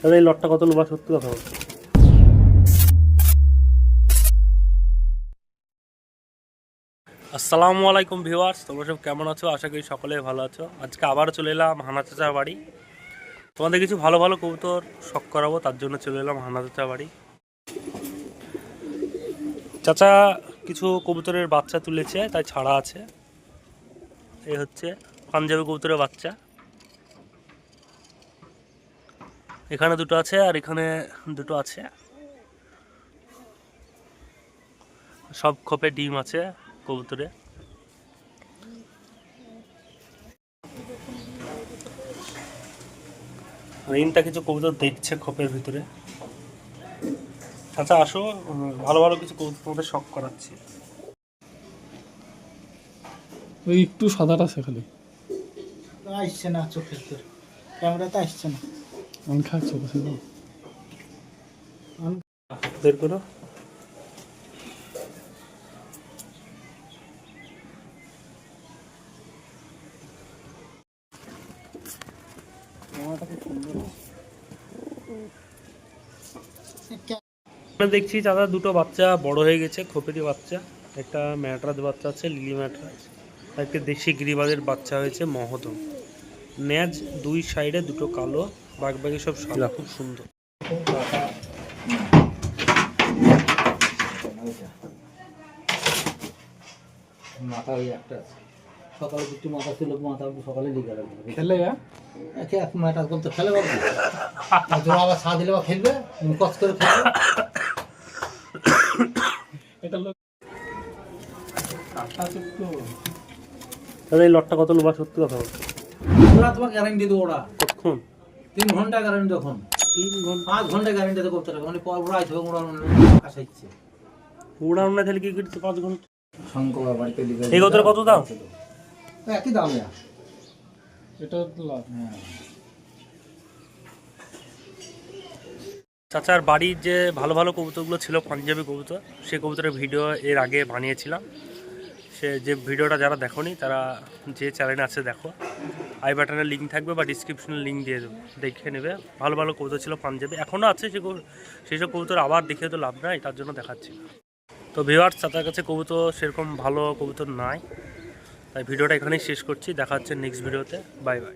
তাহলে এই লটটা কত লোবা? সত্যি কথা বলছো। আসসালামু আলাইকুম ভিউয়ার্স, তোমরা সব কেমন আছো? আশা করি সকলে ভালো আছো। আজকে আবার চলে এলাম হানা চাচা বাড়ি। তোমাদের কিছু ভালো ভালো কবুতর শখ করাবো, তার জন্য চলে এলাম হানা চাচা বাড়ি। চাচা কিছু কবুতরের বাচ্চা তুলেছে, তাই ছাড়া আছে। এই হচ্ছে পাঞ্জাবি কবুতরের বাচ্চা। এখানে দুটো আছে আর এখানে দুটো আছে। সব খোপে ডিম আছে কবুতরে। রিনটা কিছু কবুতর দেখছে খোপের ভিতরে। আচ্ছা আসো ভালো ভালো কিছু কবুতর তোমাদের শখ করাচ্ছি। ওই একটু সাদাটা খালি। আসছে না চোখের ক্যামেরাতে আসছে না। আমি খাচ্ছি বসে দাও। বের করো। এখানে দেখছি দাদা দুটো বাচ্চা বড় হয়ে গেছে খোপেরি বাচ্চা। একটা ম্যাটরাজ বাচ্চা আছে লিলি ম্যাটরাজ। একটা দেশি গিরিবাজের বাচ্চা হয়েছে মহদম। ন্যাজ দুই সাইডে দুটো কালো বাকি সব সাদা। খুব সুন্দর। মাথা ওই একটা আছে। সকালে দুটো মাথা ছিল মাথা সকালে লিখে রাখবে খেলে একে মাথা আবার ছা দিলে বা খেলবে কষ্ট করে খেলবে। এটা লোক দাদা এই লটটা কত লোবা? সত্যি কথা বলছো। ওরা তোমার গ্যারান্টি দেবো ওরা। কতক্ষণ তিন ঘণ্টা গ্যারান্টি তখন। তিন ঘণ্টা? পাঁচ ঘণ্টা গ্যারান্টি দেবো করতে মানে পর ওরা ওরা তাহলে কি করতে পাঁচ ঘণ্টা? শঙ্কর বাড়িতে লিখে এই কতটা কত দাম? একই দাম এটা লাভ। হ্যাঁ। চাচার বাড়ির যে ভালো ভালো কবুতরগুলো ছিল পাঞ্জাবি কবুতর সেই কবুতরের ভিডিও এর আগে বানিয়েছিলাম। সে যে ভিডিওটা যারা দেখনি, তারা যে চ্যানেল আছে দেখো। আই বাটনের লিঙ্ক থাকবে বা ডিসক্রিপশনে লিঙ্ক দিয়ে দেবো দেখে নেবে। ভালো ভালো কবুতর ছিল, পাঞ্জাবি এখনও আছে, সে সেসব কবুতর আবার দেখে তো লাভ নাই, তার জন্য দেখাচ্ছি। তো ভিওয়ার্স তাদের কাছে কবুতর সেরকম ভালো কবুতর নাই। তাই ভিডিওটা এখানেই শেষ করছি, দেখা হচ্ছে নেক্সট ভিডিওতে বাই বাই